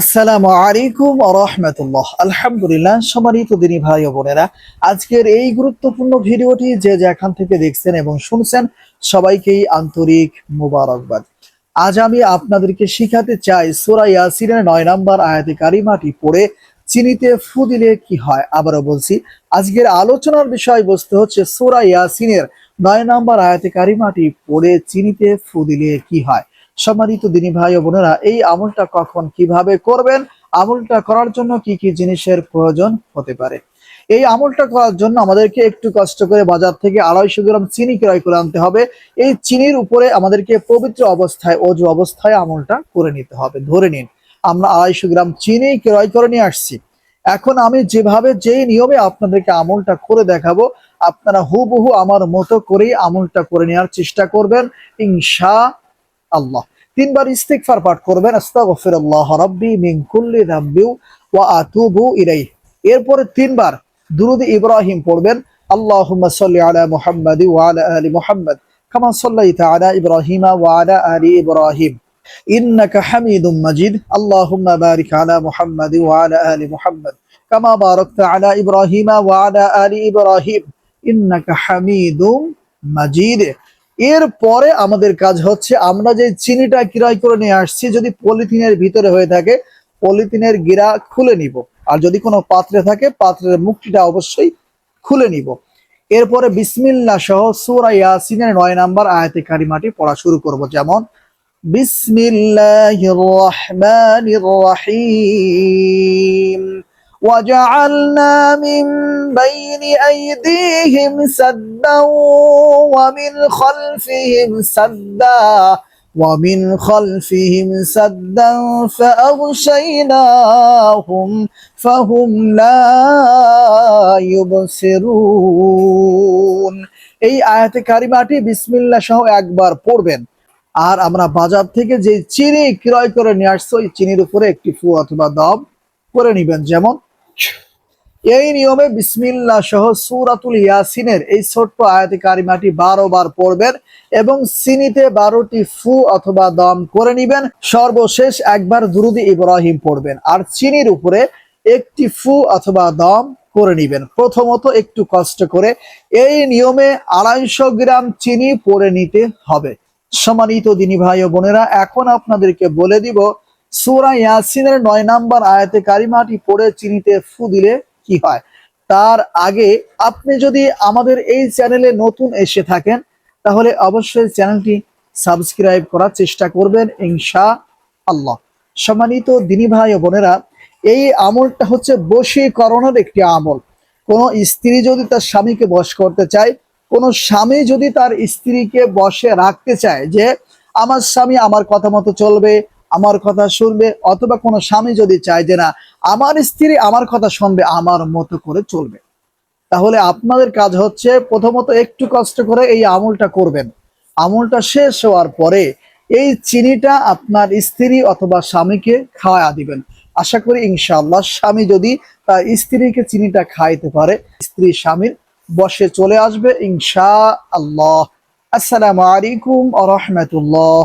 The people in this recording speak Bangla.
আসসালামু আলাইকুম রহমতুল্লাহ। আলহামদুলিল্লাহ, সম্মানিত দিনী ভাই বোনেরা, আজকের এই গুরুত্বপূর্ণ ভিডিওটি যে যেখান থেকে দেখছেন এবং শুনছেন, সবাইকেই আন্তরিক মুবারকবাদ। আজ আমি আপনাদেরকে শিখাতে চাই সূরা ইয়াসিনের নয় নম্বর আয়াতে কারিমাটি পড়ে চিনিতে ফু দিলে কি হয়? আবারও বলছি, আজকের আলোচনার বিষয়বস্তু হচ্ছে সূরা ইয়াসিনের নয় নম্বর আয়াতে কারিমাটি পড়ে চিনিতে ফু দিলে কি হয়? সম্মানিত দিনী ভাই ও বোনেরা, এই আমলটা কখন কীভাবে করবেন? আমলটা করার জন্য কি কি জিনিসের প্রয়োজন হতে পারে? এই আমলটা করার জন্য আমাদেরকে একটু কষ্ট করে বাজার থেকে আড়াইশো গ্রাম চিনি ক্রয় করে আনতে হবে। এই চিনির উপরে আমাদেরকে পবিত্র অবস্থায়, অজু অবস্থায় আমলটা করে নিতে হবে। ধরে নিন, আমরা আড়াইশো গ্রাম চিনি ক্রয় করে নিয়ে আসছি। এখন আমি যেভাবে, যেই নিয়মে আপনাদেরকে আমলটা করে দেখাবো, আপনারা হুবহু আমার মতো করেই আমলটা করে নেওয়ার চেষ্টা করবেন। ইনশা আল্লাহ। তিনবার ইস্তিগফার পাঠ করবেন এরপরে তিনবার দুরুদ ইব্রাহিম পড়বেন, আল্লাহুম্মা সাল্লি আলা মুহাম্মাদ ওয়া আলা আলি মুহাম্মাদ, কামা সাল্লাইতা আলা ইব্রাহিম ওয়া আলা আলি ইব্রাহিম। কামা বারাকতা আলা ইব্রাহিম ওয়া আলা আলি ইব্রাহিম। ইন্নাকা হামিদুম মাজিদ। এর পরে আমাদের কাজ হচ্ছে আমরা যে চিনিটা ক্রয় করে নিয়ে আসছি, যদি পলিথিনের ভিতরে হয়ে থাকে, পলিথিনের গিরা খুলে নিব। আর যদি কোনো পাত্রে থাকে, পাত্রের মুখটিটা অবশ্যই খুলে নিব। এরপরে বিসমিল্লা সহ সূরা ইয়াসিনের নয় নাম্বার আয়াতে কারিমাটি পড়া শুরু করব। যেমন, বিসমিল্লাহির রহমানির রহিম। وجعلنا من بين أيديهم سدا ومن خلفهم سدا ومن خلفهم سدا فأغشيناهم فهم لا يبصرون এই আয়াতে কারিমাটি বিসমিল্লাহ সহ একবার পড়বেন আর আমরা বাজার থেকে যে চিনি ক্রয় করে নিয়ে আসছো ওই চিনির উপরে একটি ফু অথবা দম করে নিবেন যেমন এই নিয়মে বিসমিল্লাহ সহ সুরাতুল ইয়াসিনের এই ছোট্ট আয়াতে কারিমাটি বারো বার পড়বেন এবং সিনিতে বারোটি ফু অথবা দম করে নিবেন। সর্বশেষ একবার দুরুদি ইব্রাহিম পড়বেন আর চিনির উপরে একটি ফু অথবা দম করে নিবেন। প্রথমত একটু কষ্ট করে এই নিয়মে আড়াইশো গ্রাম চিনি পরে নিতে হবে। সমানিত দিনী ভাই ও বোনেরা, এখন আপনাদেরকে বলে দিব সুরা ইয়াসিনের নয় নাম্বার আয়াতে কারিমাটি পড়ে চিনিতে ফু দিলে কি হয়? তার আগে আপনি যদি আমাদের এই চ্যানেলে নতুন এসে থাকেন, তাহলে অবশ্যই চ্যানেলটি সাবস্ক্রাইব করার চেষ্টা করবেন ইনশা আল্লাহ সম্মানিত দিনী ভাই ও বোনেরা, এই আমলটা হচ্ছে বশীকরণের একটি আমল। কোন স্ত্রী যদি তার স্বামীকে বশ করতে চায়, কোন স্বামী যদি তার স্ত্রীকে বসে রাখতে চায় যে, আমার স্বামী আমার কথা মতো চলবে আমার কথা শুনবে অথবা কোনো স্বামী যদি চায় যে না, আমার স্ত্রী আমার কথা শুনবে, আমার মতো করে চলবে। তাহলে আপনাদের কাজ হচ্ছে প্রথমত একটু কষ্ট করে এই আমলটা করবেন। আমলটা শেষ হওয়ার পরে এই চিনিটা আপনার স্ত্রী অথবা স্বামীকে খাওয়া দিবেন। আশা করি ইনশাআল্লাহ স্বামী যদি তার স্ত্রীকে চিনিটা খাইতে পারে, স্ত্রী স্বামীর বসে চলে আসবে ইনশা আল্লাহ আসসালামু আলাইকুম আ রহমতুল্লাহ।